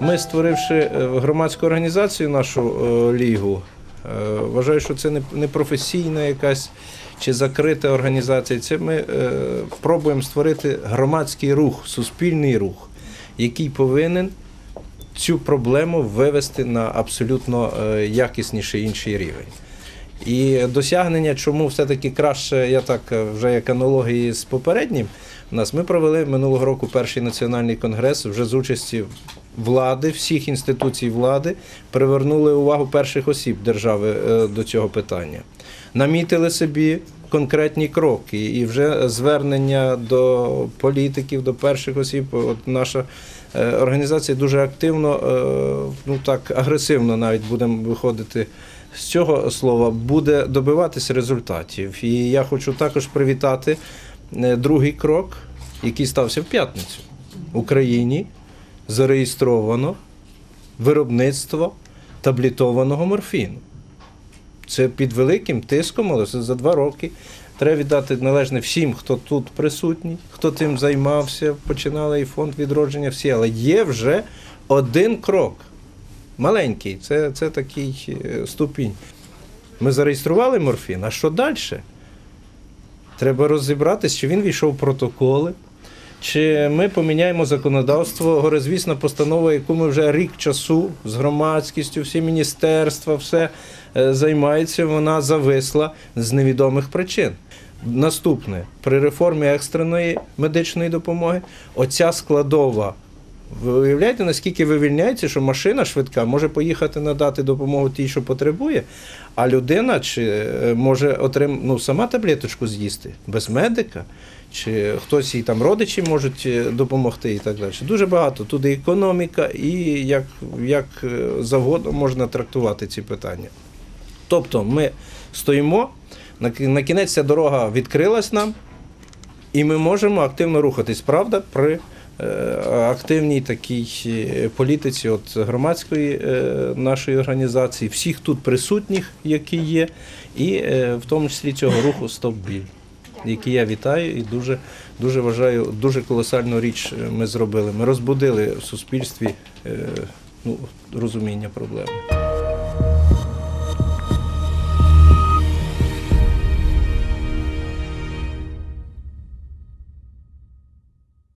Ми, створивши е, громадську організацію, нашу е, лігу, е, вважаю, що це не- професійна якась чи закрита організація. Це ми пробуємо створити громадський рух, суспільний рух, який повинен цю проблему вивести на абсолютно якісніший інший рівень. І досягнення, чому все-таки краще, я так е, вже як аналогії з попереднім, у нас ми провели минулого року перший національний конгрес вже з участі влади, всіх інституцій влади, привернули увагу перших осіб держави е, до цього питання. Намітили собі конкретні кроки, і вже звернення до політиків, до перших осіб. От наша е, організація дуже активно, е, ну так агресивно навіть будемо виходити з цього слова, буде добиватися результатів. І я хочу також привітати е, другий крок, який стався в п'ятницю. В Україні зареєстровано виробництво таблітованого морфіну. Це під великим тиском, але за два роки. Треба віддати належне всім, хто тут присутній, хто тим займався, починали і фонд відродження, всі. Але є вже один крок. Маленький, це, це такий е, ступінь. Ми зареєстрували морфін, а що далі? Треба розібратися, чи він війшов в протоколи, чи ми поміняємо законодавство, горизвісна постанова, яку ми вже рік часу з громадськістю, всі міністерства, все займається, вона зависла з невідомих причин. Наступне при реформі екстреної медичної допомоги оця складова. Ви уявляєте, наскільки вивільняється, що машина швидка може поїхати надати допомогу тій, що потребує, а людина чи е, може отрим... ну, сама таблеточку з'їсти без медика, чи хтось їй там родичі можуть е, допомогти і так далі. Дуже багато. Тут і економіка, і як, як е, завгодно можна трактувати ці питання. Тобто ми стоїмо, на кінець ця дорога відкрилась нам, і ми можемо активно рухатись. Правда, при активній такій е, політиці от громадської е, нашої організації, всіх тут присутніх, які є, і е, в тому числі цього руху «Стоп-біль», який я вітаю і дуже, дуже вважаю, дуже колосальну річ е, ми зробили. Ми розбудили в суспільстві е, ну, розуміння проблеми.